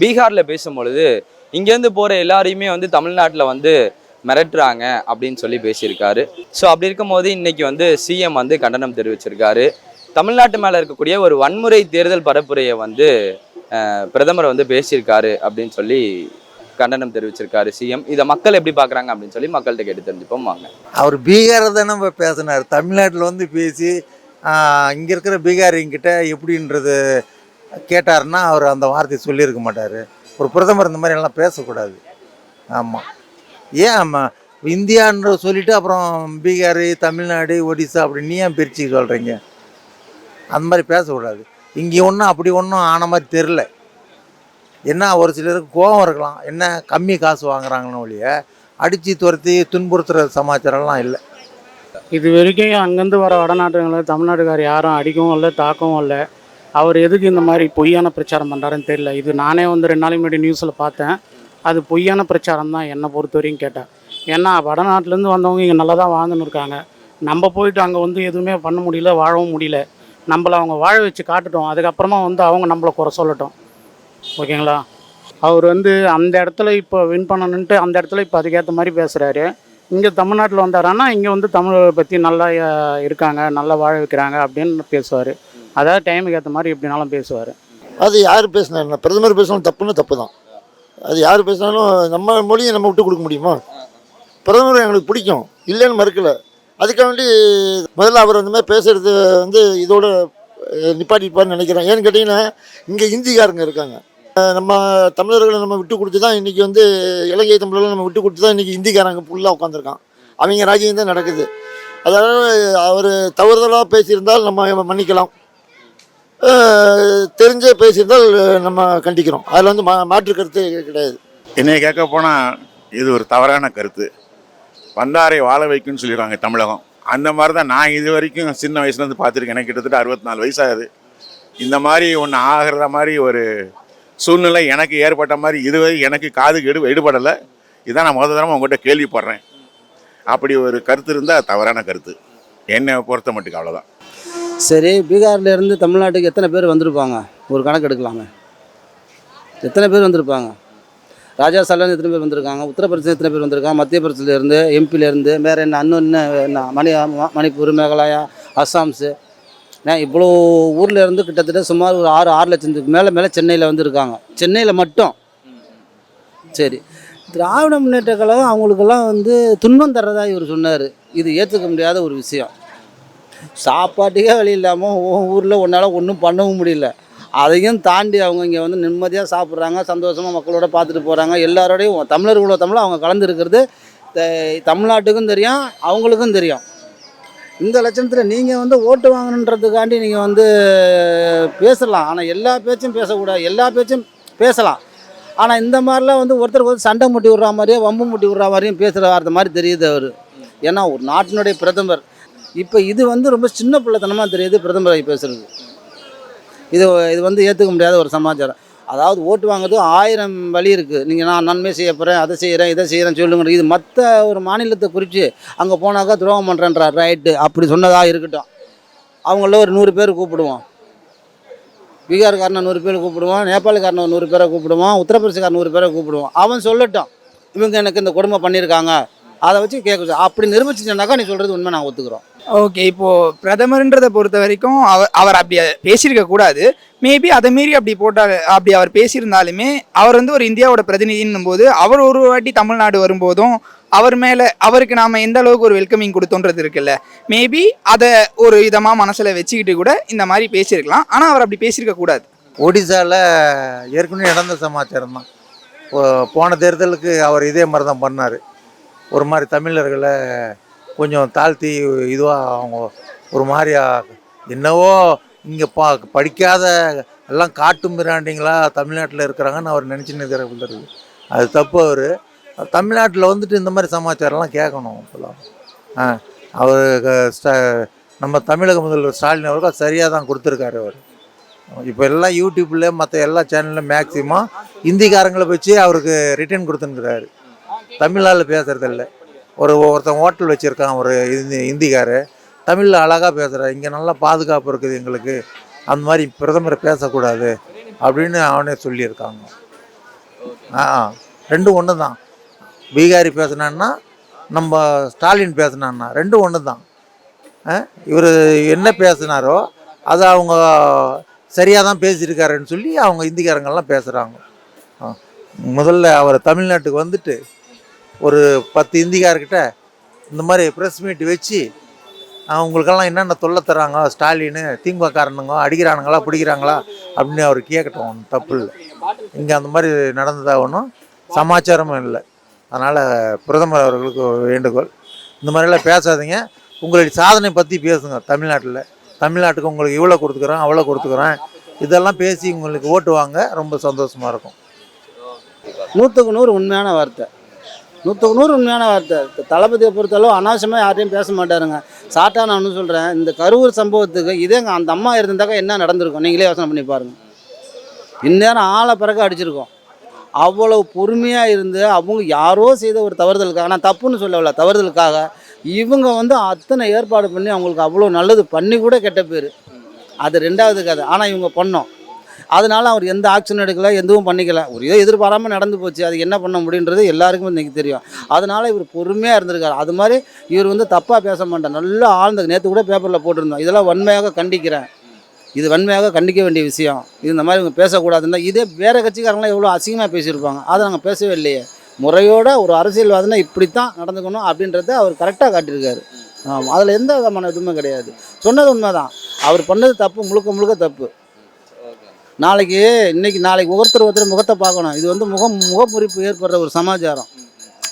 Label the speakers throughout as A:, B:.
A: பீகாரில் பேசும்பொழுது இங்கேருந்து போகிற எல்லாரையுமே வந்து தமிழ்நாட்டில் வந்து மிரட்டுறாங்க அப்படின்னு சொல்லி பேசியிருக்காரு. ஸோ அப்படி இருக்கும்போது இன்னைக்கு வந்து சிஎம் வந்து கண்டனம் தெரிவிச்சிருக்காரு. தமிழ்நாட்டு மேலே இருக்கக்கூடிய ஒரு வன்முறை தேர்தல் பரப்புரையை வந்து பிரதமர் வந்து பேசியிருக்காரு அப்படின்னு சொல்லி கண்டனம் தெரிவிச்சிருக்காரு சிஎம் இதை மக்கள் எப்படி பார்க்குறாங்க அப்படின்னு சொல்லி மக்கள்கிட்ட கேட்டு தெரிஞ்சுப்போம் வாங்க.
B: அவர் பீகாரை தானே நம்ம பேசினார். தமிழ்நாட்டில் வந்து பேசி இங்கே இருக்கிற பீகாரிங்கிட்ட எப்படின்றது கேட்டாருன்னா அவர் அந்த வார்த்தையை சொல்லியிருக்க மாட்டார். ஒரு பிரதமர் இந்த மாதிரி எல்லாம் பேசக்கூடாது. ஆமாம் ஏன் ஆமாம் இந்தியான்ற சொல்லிட்டு அப்புறம் பீகார் தமிழ்நாடு ஒடிசா அப்படின்னு நீ ஏன் பிரித்து சொல்கிறீங்க அந்த மாதிரி பேசக்கூடாது. இங்கே ஒன்றும் அப்படி ஒன்றும் ஆன மாதிரி தெரில என்ன ஒரு சிலருக்கு கோபம் இருக்கலாம். என்ன கம்மி காசு வாங்குறாங்கன்னு ஒழிய அடித்து துரத்தி துன்புறுத்துகிற சமாச்சாரம்லாம் இல்லை.
C: இது வரைக்கும் அங்கேருந்து வர வடநாட்டுங்களை தமிழ்நாட்டுக்கார் யாரும் அடிக்கவும் இல்லை தாக்கவும் இல்லை. அவர் எதுக்கு இந்த மாதிரி பொய்யான பிரச்சாரம் பண்ணுறாருன்னு தெரியல. இது நானே வந்து ரெண்டு நாளைக்கு முன்னாடி நியூஸில் பார்த்தேன். அது பொய்யான பிரச்சாரம் தான் என்னை பொறுத்த வரையும் கேட்டேன். ஏன்னா வடநாட்டிலேருந்து வந்தவங்க இங்கே நல்லா தான் வாழ்ந்துன்னு இருக்காங்க. நம்ம போயிட்டு அங்கே வந்து எதுவுமே பண்ண முடியல வாழவும் முடியல. நம்மளை அவங்க வாழ வச்சு காட்டுட்டோம். அதுக்கப்புறமா வந்து அவங்க நம்மளை குறை சொல்லட்டும். ஓகேங்களா? அவர் வந்து அந்த இடத்துல இப்போ வின் பண்ணணுன்ட்டு அந்த இடத்துல இப்போ அதுக்கேற்ற மாதிரி பேசுகிறாரு இங்கே தமிழ்நாட்டில் வந்தாரான்னா இங்கே வந்து தமிழை பற்றி நல்லா இருக்காங்க நல்லா வாழ வைக்கிறாங்க அப்படின்னு பேசுவார். அதாவது டைமுக்கு ஏற்ற மாதிரி எப்படினாலும் பேசுவார்.
D: அது யார் பேசினாருன்னா பிரதமர் பேசினாலும் தப்புன்னு தப்பு தான் அது யார் பேசினாலும் நம்ம மொழியை நம்ம விட்டு கொடுக்க முடியுமா? பிரதமர் எங்களுக்கு பிடிக்கும். இல்லைன்னு மறுக்கல. அதுக்காக வேண்டி முதல்ல அவர் அந்த மாதிரி பேசுறது வந்து இதோட நிப்பாட்டிப்பார்னு நினைக்கிறேன். ஏன்னு கேட்டிங்கன்னா இங்கே இந்திக்காரங்க இருக்காங்க. நம்ம தமிழர்களை நம்ம விட்டு கொடுத்து தான் இன்றைக்கி வந்து இலங்கை தமிழர்களை நம்ம விட்டு கொடுத்து தான் இன்றைக்கி இந்திக்காரங்க ஃபுல்லாக உட்காந்துருக்கான் அவங்க ராஜ்யம் தான் நடக்குது. அதாவது அவர் தவறுதலாக பேசியிருந்தால் நம்ம மன்னிக்கலாம். தெரிஞ்சே பேசியிருந்தால் நம்ம கண்டிக்கிறோம். அதில் வந்து மா மாற்று கருத்து கிடையாது.
E: என்னை கேட்க போனால் இது ஒரு தவறான கருத்து. வந்தாரை வாழ வைக்கும்னு சொல்லிடுறாங்க தமிழகம். அந்த மாதிரி தான் நான் இது வரைக்கும் சின்ன வயசுலேருந்து பார்த்துருக்கேன். எனக்கு கிட்டத்தட்ட அறுபத்தி நாலு வயசாகுது. இந்த மாதிரி ஒன்று ஆகிறத மாதிரி ஒரு சூழ்நிலை எனக்கு ஏற்பட்ட மாதிரி இதுவரை எனக்கு காதுக்கு எடு எடுபடலை. இதான் நான் முதல் தடவை உங்கள்கிட்ட கேள்விப்படுறேன். அப்படி ஒரு கருத்து இருந்தால் தவறான கருத்து. என்னை பொறுத்த மட்டுக்கு அவ்வளோதான்
F: சரி பீகார்ல இருந்து தமிழ்நாட்டுக்கு எத்தனை பேர் வந்திருப்பாங்க? ஒரு கணக்கு எடுக்கலாமே. எத்தனை பேர் வந்திருப்பாங்க? ராஜா சாலையில எத்தனை பேர் வந்திருக்காங்க? உத்தரப்பிரதேசம் எத்தனை பேர் வந்திருக்காங்க? மத்திய பிரதேசத்துலேருந்து எம்பிலேருந்து வேறு என்ன இன்னும் என்ன மணி மணிப்பூர் மேகாலயா அஸ்ஸாம்ஸு ஏன் இவ்வளோ ஊரில் இருந்து கிட்டத்தட்ட சுமார் ஒரு ஆறு ஆறு லட்சத்துக்கு மேலே மேலே சென்னையில் வந்திருக்காங்க. சென்னையில் மட்டும். சரி. திராவிட முன்னேற்ற கழகம் அவங்களுக்கெல்லாம் வந்து துன்பம் தர்றதா இவர் சொன்னார். இது ஏற்றுக்க முடியாத ஒரு விஷயம். சாப்பாட்டுக்கே வழி இல்லாமல் ஊரில் உன்னால் ஒன்றும் பண்ணவும் முடியல. அதையும் தாண்டி அவங்க இங்கே வந்து நிம்மதியாக சாப்பிட்றாங்க சந்தோஷமாக மக்களோட பார்த்துட்டு போகிறாங்க எல்லாரோடையும் தமிழர்களோட தமிழ் அவங்க கலந்துருக்கிறது தமிழ்நாட்டுக்கும் தெரியும் அவங்களுக்கும் தெரியும். இந்த லட்சணத்தில் நீங்கள் வந்து ஓட்டு வாங்கணுன்றதுக்காண்டி நீங்கள் வந்து பேசலாம். ஆனால் எல்லா பேச்சும் பேசக்கூடாது. எல்லா பேச்சும் பேசலாம். ஆனால் இந்த மாதிரிலாம் வந்து ஒருத்தருக்கு வந்து சண்டை முட்டி விடுற மாதிரியே வம்பு முட்டி விடுற மாதிரியும் பேசுகிற வார்த்தை மாதிரி தெரியுது அவர். ஏன்னா ஒரு நாட்டினுடைய பிரதமர் இப்போ இது வந்து ரொம்ப சின்ன பிள்ளைத்தனமாக தெரியுது பிரதமரை பேசுகிறது இது இது வந்து ஏற்றுக்க முடியாத ஒரு சமாச்சாரம். அதாவது ஓட்டு வாங்குறது ஆயிரம் வழி இருக்குது நீங்கள் நான் நன்மை செய்ய போகிறேன் அதை செய்கிறேன் இதை செய்கிறேன் சொல்லுங்க இது மற்ற ஒரு மாநிலத்தை குறித்து அங்கே போனாக்கா துரோகம் பண்ணுறேன்றார் ரைட்டு அப்படி சொன்னதாக இருக்கட்டும். அவங்கள ஒரு நூறு பேர் கூப்பிடுவோம். பீகார்காரனை நூறு பேர் கூப்பிடுவோம் நேபாளக்காரனை ஒரு நூறு பேரை கூப்பிடுவோம் உத்தரப்பிரதேசக்காரன் நூறு பேரை கூப்பிடுவோம். அவன் சொல்லட்டும் இவங்க எனக்கு இந்த கொடுமை பண்ணியிருக்காங்க. அதை வச்சு கேட்க அப்படி நிரூபிச்சுட்டாக்கா நீ சொல்கிறது உண்மை நான் ஒத்துக்கிறோம்.
G: ஓகே இப்போ பிரதமர்ன்றதை பொறுத்த வரைக்கும் அவர் அவர் அப்படி பேசியிருக்க கூடாது. மேபி அதை மீறி அப்படி போட்டால் அப்படி அவர் பேசியிருந்தாலுமே அவர் வந்து ஒரு இந்தியாவோட பிரதிநிதின்னும் போது அவர் ஒரு வாட்டி தமிழ்நாடு வரும்போதும் அவர் மேலே அவருக்கு நாம் எந்த அளவுக்கு ஒரு வெல்கமிங் கொடுத்தோன்றது இருக்குல்ல. மேபி அதை ஒரு விதமாக மனசில் வச்சுக்கிட்டு கூட இந்த மாதிரி பேசியிருக்கலாம். ஆனால் அவர் அப்படி பேசியிருக்க கூடாது.
B: ஒடிசாவில் ஏற்கனவே நடந்த சமாச்சாரம் தான் போன தேர்தலுக்கு அவர் இதே மாதிரி தான் பண்ணார். ஒரு மாதிரி தமிழர்களை கொஞ்சம் தாழ்த்தி இதுவாக அவங்க ஒரு மாதிரியா என்னவோ இங்கே பா படிக்காத எல்லாம் காட்டும் பிராண்டிங்களாக தமிழ்நாட்டில் இருக்கிறாங்கன்னு அவர் நினச்சின்னு இருக்கிறது அது தப்பு அவர். தமிழ்நாட்டில் வந்துட்டு இந்த மாதிரி சமாச்சாரம்லாம் கேட்கணும் இப்போலாம் ஆ அவர் நம்ம தமிழக முதல்வர் ஸ்டாலின் அவர்கள் சரியாக தான் கொடுத்துருக்காரு அவர். இப்போ எல்லாம் யூடியூப்லேயும் மற்ற எல்லா சேனல்லையும் மேக்ஸிமம் ஹிந்திக்காரங்களை வச்சு அவருக்கு ரிட்டர்ன் கொடுத்துருக்குறாரு தமிழால் பேசுகிறதில்ல ஒரு ஒருத்தன் ஹோட்டல் வச்சுருக்கான் ஒரு ஹிந்தி ஹிந்திக்காரு தமிழில் அழகாக பேசுகிறார் இங்கே நல்லா பாதுகாப்பு இருக்குது எங்களுக்கு. அந்த மாதிரி பிரதமர் பேசக்கூடாது அப்படின்னு அவனே சொல்லியிருக்காங்க. ஆ ரெண்டும் ஒன்று தான் பீகாரி பேசுனான்னா நம்ம ஸ்டாலின் பேசுனான்னா ரெண்டும் ஒன்று தான் இவர் என்ன பேசுனாரோ அதை அவங்க சரியாக தான் பேசியிருக்காருன்னு சொல்லி அவங்க இந்திக்காரங்கள்லாம் பேசுகிறாங்க முதல்ல அவர் தமிழ்நாட்டுக்கு வந்துட்டு ஒரு பத்து இந்திக்கார்கிட்ட இந்த மாதிரி ப்ரெஸ் மீட் வச்சு அவங்களுக்கெல்லாம் என்னென்ன தொல்லை தராங்க ஸ்டாலின் திமுககாரனுங்க அடிக்கிறானுங்களா பிடிக்கிறாங்களா அப்படின்னு அவர் கேட்கட்டும் ஒன்றும் தப்பு இல்லை. இங்கே அந்த மாதிரி நடந்ததாக ஒன்றும் சமாச்சாரமும் இல்லை. அதனால் பிரதமர் அவர்களுக்கு ஒரு வேண்டுகோள். இந்த மாதிரிலாம் பேசாதீங்க. உங்களுடைய சாதனை பற்றி பேசுங்க தமிழ்நாட்டில். தமிழ்நாட்டுக்கு உங்களுக்கு இவ்வளோ கொடுத்துக்குறோம் அவ்வளோ கொடுத்துக்குறோம். இதெல்லாம் பேசி உங்களுக்கு ஓட்டு வாங்க ரொம்ப சந்தோஷமாக இருக்கும்.
F: நூற்றுக்கு நூறு உண்மையான வார்த்தை. நூற்றுக்கு நூறு உண்மையான வார்த்தை. தளபதியை பொறுத்தளவு அனாவசியமாக யார்ட்டையும் பேச மாட்டாருங்க. சாட்டா நான் ஒன்று சொல்கிறேன் இந்த கரூர் சம்பவத்துக்கு இதேங்க அந்த அம்மா இருந்திருந்தாக்கா என்ன நடந்திருக்கும்? நீங்களே யோசனை பண்ணி பாருங்கள் இந்நேரம் ஆளை பிறகு அடிச்சிருக்கோம். அவ்வளவு பொறுமையாக இருந்து அவங்க யாரோ செய்த ஒரு தவறுதலுக்காக நான் தப்புன்னு சொல்லவில்ல தவறுதலுக்காக இவங்க வந்து அத்தனை ஏற்பாடு பண்ணி அவங்களுக்கு அவ்வளோ நல்லது பண்ணி கூட கெட்ட பேர். அது ரெண்டாவது கதை. ஆனால் இவங்க பண்ணோம். அதனால அவர் எந்த ஆக்ஷன் எடுக்கல எதுவும் பண்ணிக்கல. ஒரு ஏதோ எதிர்பாராமல் நடந்து போச்சு. அது என்ன பண்ண முடியுன்றது எல்லாருக்கும் இன்றைக்கி தெரியும். அதனால் இவர் பொறுமையாக இருந்திருக்கார். அது மாதிரி இவர் வந்து தப்பாக பேச மாட்டார். நல்லா ஆழ்ந்த நேற்று கூட பேப்பரில் போட்டிருந்தோம். இதெல்லாம் வன்மையாக கண்டிக்கிறேன். இது வன்மையாக கண்டிக்க வேண்டிய விஷயம். இது இந்த மாதிரி இவங்க பேசக்கூடாதுன்னா இதே வேறு கட்சிக்காரங்களாம் எவ்வளோ அசிங்கமாக பேசியிருப்பாங்க. அதை நாங்கள் பேசவே இல்லையே. முறையோட ஒரு அரசியல்வாதினா இப்படித்தான் நடந்துக்கணும் அப்படின்றத அவர் கரெக்டாக காட்டியிருக்காரு. ஆமாம் அதில் எந்த விதமான இதுவுமே கிடையாது. சொன்னது உண்மைதான். அவர் பண்ணது தப்பு முழுக்க முழுக்க தப்பு. நாளைக்கு இன்னைக்கு நாளைக்கு ஒருத்தர் ஒருத்தர் முகத்தை பார்க்கணும். இது வந்து முகம் முகமுறிப்பு ஏற்படுற ஒரு சமாச்சாரம்.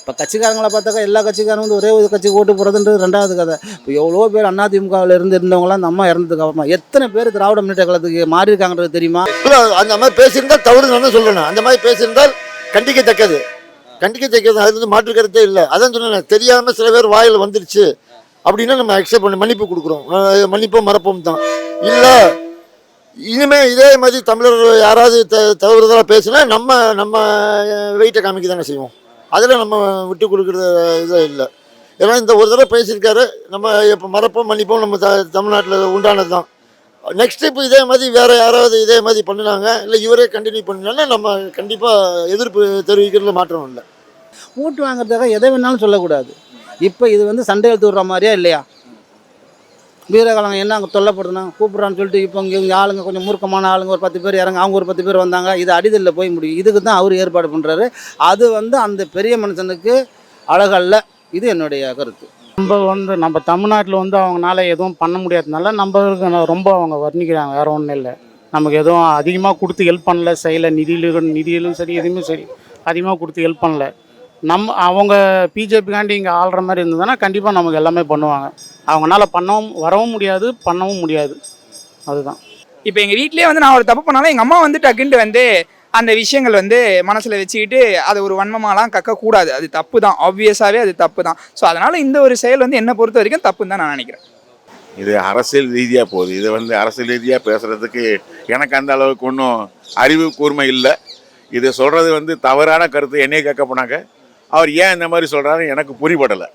F: இப்போ கட்சிக்காரங்களை பார்த்தாக்கா எல்லா கட்சிக்காரங்க வந்து ஒரே ஒரு கட்சிக்கு ஓட்டு போகிறதுன்றது ரெண்டாவது கதை. இப்போ எவ்வளோ பேர் அதிமுகவில் இருந்து இருந்தவங்களாம் அந்த அம்மா இறந்ததுக்கு அப்புறமா எத்தனை பேர் திராவிட முன்னேற்ற கழகத்துக்கு மாறி இருக்காங்கன்றது தெரியுமா?
D: இல்லை அந்த மாதிரி பேசியிருந்தால் தவறு நான் சொல்லணும் அந்த மாதிரி பேசியிருந்தால் கண்டிக்கத்தக்கது. கண்டிக்கத்தக்கது அது வந்து மாற்று கருத்தே இல்லை. அதான் சொன்னேன் தெரியாமல் சில பேர் வாயில் வந்துருச்சு. அப்படின்னா நம்ம அக்செப்ட் பண்ணி மன்னிப்பு கொடுக்குறோம். மன்னிப்போம் மறப்போம் தான். இல்லை இனிமே இதே மாதிரி தமிழர் யாராவது த தவறுதலாக பேசினா நம்ம நம்ம வெயிட்டை காமிக்க தானே செய்வோம். அதில் நம்ம விட்டு கொடுக்குறது இதே இல்லை. ஏன்னா இந்த ஒரு தடவை பேசியிருக்காரு நம்ம இப்போ மறப்போம் மன்னிப்போம் நம்ம த தமிழ்நாட்டில் உண்டானது தான் நெக்ஸ்ட் இப்போ இதே மாதிரி வேறு யாராவது இதே மாதிரி பண்ணினாங்க இல்லை இவரே கண்டினியூ பண்ணினாலும் நம்ம கண்டிப்பாக எதிர்ப்பு தெரிவிக்கிறதுல மாற்றம் இல்லை.
F: ஓட்டு வாங்குறதுக்காக எதை வேணாலும் சொல்லக்கூடாது. இப்போ இது வந்து சண்டை எடுத்து விடுற மாதிரியா இல்லையா? வீரகாலங்க என்ன அங்கே தொல்லைப்படுதுனா கூப்பிட்றான்னு சொல்லிட்டு இப்போ இங்கே இங்கே ஆளுங்க கொஞ்சம் மூர்க்கமான ஆளுங்க ஒரு பத்து பேர் இறங்க அவங்க ஒரு பத்து பேர் வந்தாங்க இது அடிதலில் போய் முடியும். இதுக்கு தான் அவர் ஏற்பாடு பண்ணுறாரு அது வந்து அந்த பெரிய மனுஷனுக்கு அழகல்ல. இது என்னுடைய கருத்து.
C: நம்ம வந்து நம்ம தமிழ்நாட்டில் வந்து அவங்களால எதுவும் பண்ண முடியாததுனால நம்மளுக்கு ரொம்ப அவங்க வர்ணிக்கிறாங்க வேறு ஒன்றும் இல்லை. நமக்கு எதுவும் அதிகமாக கொடுத்து ஹெல்ப் பண்ணல செய்யலை நிதியிலும் நிதியிலும் சரி எதுவுமே சரி அதிகமாக கொடுத்து ஹெல்ப் பண்ணல. நம்ம அவங்க பிஜேபிக்காண்டி இங்கே ஆள்ற மாதிரி இருந்ததுன்னா கண்டிப்பாக நமக்கு எல்லாமே பண்ணுவாங்க. அவங்களால பண்ணவும் வரவும் முடியாது பண்ணவும் முடியாது. அதுதான்.
G: இப்போ எங்கள் வீட்லயே வந்து நான் ஒரு தப்பு பண்ணாலும் எங்கள் அம்மா வந்து டக்குன்ட்டு வந்து அந்த விஷயங்கள் வந்து மனசில் வச்சுக்கிட்டு அதை ஒரு வன்மமாலாம் கக்கக்கூடாது. அது தப்பு தான் ஆப்வியஸாகவே அது தப்பு தான் ஸோ அதனால் இந்த ஒரு செயல் வந்து என்னை பொறுத்த வரைக்கும் தப்புன்னு தான் நான் நினைக்கிறேன்.
E: இது அரசியல் ரீதியாக போகுது. இது வந்து அரசியல் ரீதியாக பேசுகிறதுக்கு எனக்கு அந்த அளவுக்கு ஒன்றும் அறிவு கூர்மை இல்லை. இது சொல்கிறது வந்து தவறான கருத்து. என்னைய கேட்க போனாங்க. அவர் ஏன் இந்த மாதிரி சொல்கிறாரு எனக்கு புரிபடலை.